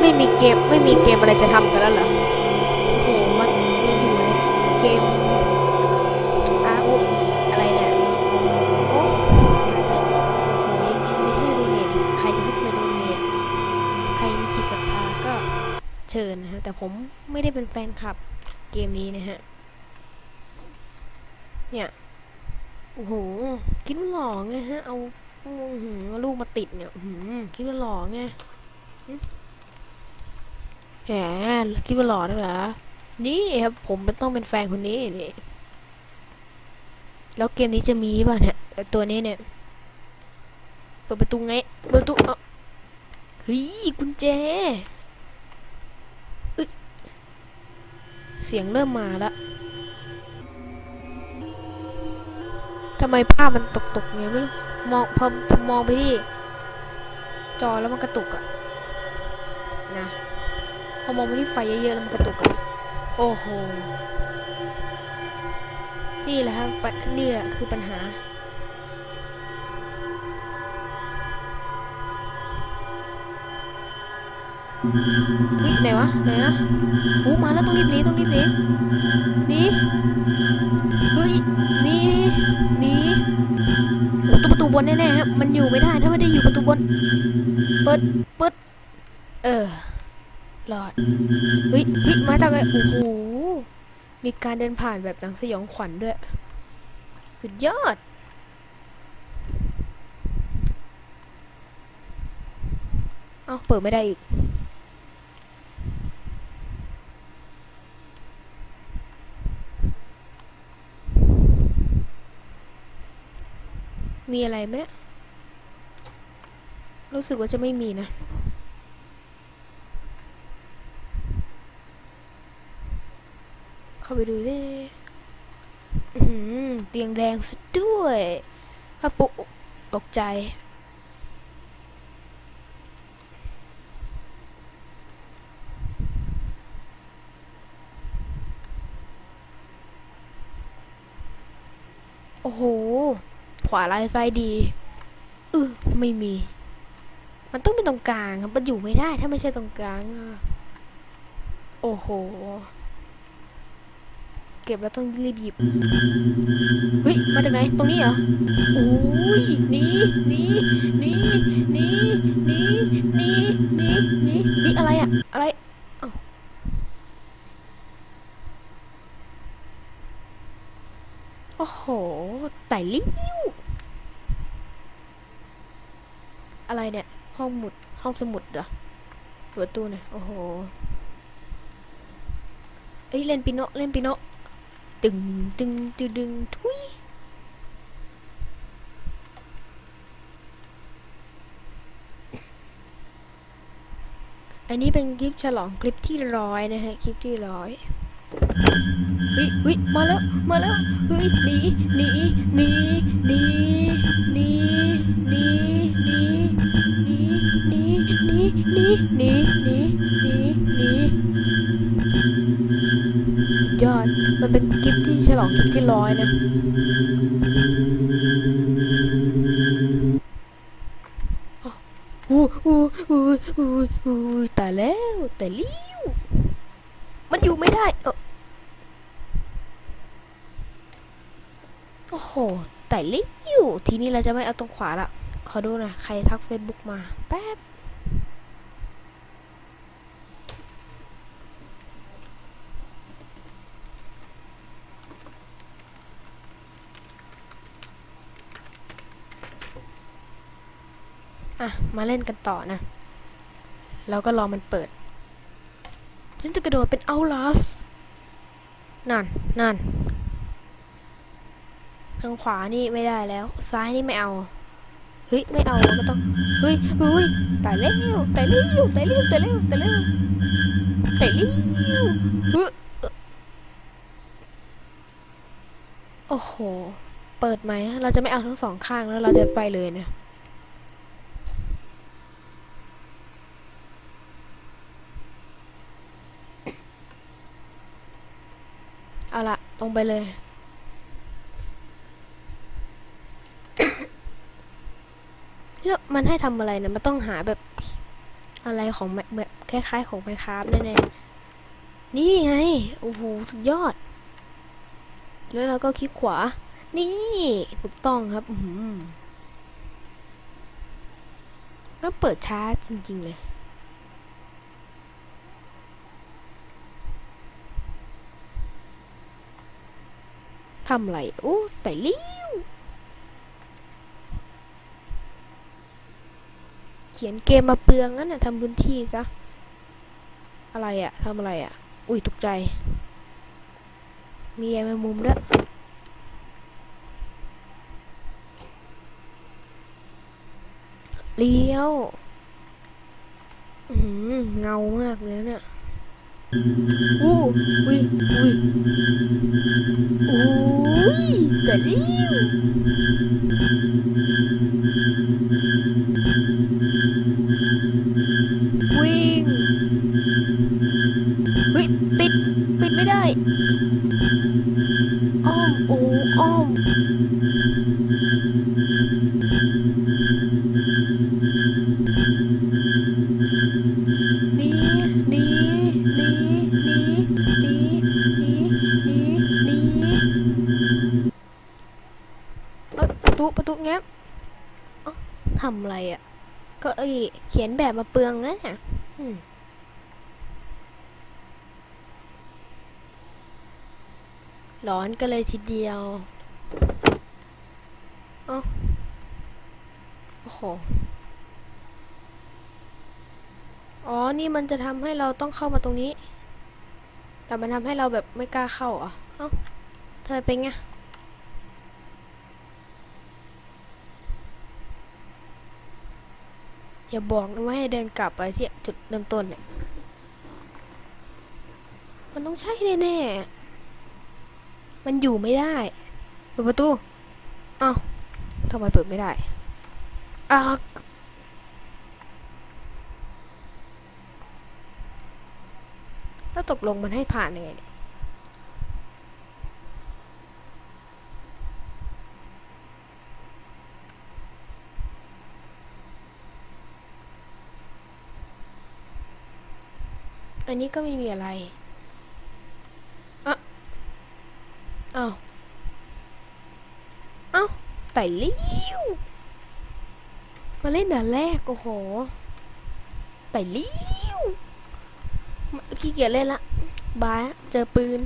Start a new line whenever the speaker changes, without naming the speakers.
ไม่มีเกมไม่มีเกมอะไรจะทำกันแล้วเหรอโอ้โหมันมันอยู่ในเกม ROE อะไรเนี่ยโอ้โหยังไม่ให้โดเนทอีกใครจะให้ไปโดเนทใครมีจิตศรัทธาก็เชิญนะฮะแต่ผมไม่ได้เป็นแฟนคลับเกมนี้นะฮะเนี่ยโอ้โหคิดว่าหล่อไงฮะเอาอื้อหือลูกมาติดเนี่ยอื้อหือคิดว่าหล่อไง แหมคิดว่าหล่อนะเหรอนี่ครับผมเป็นต้องเป็นแฟนคนนี้นี่แล้วเกมนี้จะมีป่ะเนี่ยตัวนี้เนี่ยเปิดประตูไงเปิดประตูเอ้าเฮ้ยกุญแจอึเสียงเริ่มมาแล้วทำไมภาพมันตกๆไงไม่รู้มองพอมองไปที่ จอแล้วมันกระตุกอะนะ อมองไปที่ไฟเยอะๆแล้วมันกระตุกอะโอ้โห นี่แหละครับปัญนี่แหละคือปัญหา เฮ้ยไหนวะไหนนะโอ้มาแล้วต้องรีบหนีต้องรีบหนีหนีเฮ้ยหนีหนีโอ้ตัวประตูบนแน่ๆครับมันอยู่ไม่ได้ถ้าไม่ได้อยู่ประตูบนเปิดเปิดเออ รอดเฮ้ยเฮ้ยมาจากไหนโอ้โหมีการเดินผ่านแบบหนังสยองขวัญด้วย สุดยอด เอาเปิดไม่ได้อีก มีอะไรไหมเนี่ยรู้สึกว่าจะไม่มีนะ เข้าไปดูดิเตียงแดงสุดด้วยพระปุตกใจโอ้โห ขวาลายซ้ายดีเออไม่มี มันต้องเป็นตรงกลางครับ มันอยู่ไม่ได้ถ้าไม่ใช่ตรงกลาง โอ้โห ก็บแล้วต้องรีบหยิบ เฮ้ย มาจากไหน ตรงนี้เหรอโอ้ยหนี่นี่นี่นี่นี่นี่นี่นี่นี่อะไรอะอะไรอ้าวโอ้โหไต่ลิ้วอะไรเนี่ย ห้องหมุด ห้องสมุดเหรอประตูหน่อยโอ้โหเอ้ยเล่นปิโนเล่นปิโน ตึงตึงตึงดึงทุยอันนี้เป็นคลิปฉลองคลิปที่ร้อยนะฮะคลิปที่ร้อยวิวิมาแล้ว มาแล้วเฮ้ยหนีหนีหนีหนีหนี ที่ฉลองคลิปที่ร้อยนะอู้อู้อู้อู้อู้ตายแล้วแต่ลิ้วมันอยู่ไม่ได้เออโอ้โหแต่ลิ้วทีนี้เราจะไม่เอาตรงขวาละขอดูนะใครทักเฟซบุ๊กมา แป๊บ อะ มาเล่นกันต่อนะแล้วก็รอมันเปิด ฉันจะกระโดดเป็นเอาลัสนั่นนั่นทางขวานี่ไม่ได้แล้ว ซ้ายนี่ไม่เอา เฮ้ย ไม่เอาก็ต้อง เฮ้ยเฮ้ยตายเร็วตายเร็วตายเร็วตายเร็วตายเร็วตายเร็วเฮ้ยโอ้โห เปิดไหม เราจะไม่เอาทั้งสองข้างแล้วเราจะไปเลยนะ เอาละลง ไปเลย แล้วมันให้ทำอะไรนะมันต้องหาแบบอะไรของแบบคล้ายๆ ของไมคราฟแน่ๆ นี่ไง โอ้โห สุดยอด แล้วเราก็คลิกขวา นี่ถูกต้องครับ อืแล้วเปิดช้าจริง ๆ เลย ทำไรโอ้แต่ลิ้วเขียนเกมมาเปลืองงั้นน่ะทำพื้นที่ซะ อะไรอะทำอะไรอะอุ้ยตกใจ มีแอมมุมด้วยเลี้ยวหืเงามากเลยเนี่ยอู้อุ้ยอุ้ยอุ้ ยแต่เลี้ยววิ่งเฮ้ยติดปิดไม่ได้อ้อมโอ้อ้อม ทำอะไรอะ ก็เอ้ยเขียนแบบมาเปลืองนะเนี่ยอืมร้อนก็เลยทีเดียวเอ้าโอ้โห อ๋อ นี่มันจะทำให้เราต้องเข้ามาตรงนี้ แต่มันทำให้เราแบบไม่กล้าเข้าอะ เอ้าเธอเป็นไง อย่าบอกนะว่าให้เดินกลับไปที่จุดเริ่มต้นเนี่ย มันต้องใช่แน่ๆ มันอยู่ไม่ได้เปิดประตู เอ้าทำไมเปิดไม่ได้อ้าวแล้วตกลงมันให้ผ่านยังไงเนี่ย อันนี้ก็ไม่มีอะไรอะอ้าวเอ้าไต่ลิ้ว มาเล่นด่านแรก โอ้โหไต่ลิ้วขี้เกียจเล่นละ บายอะเจอปืน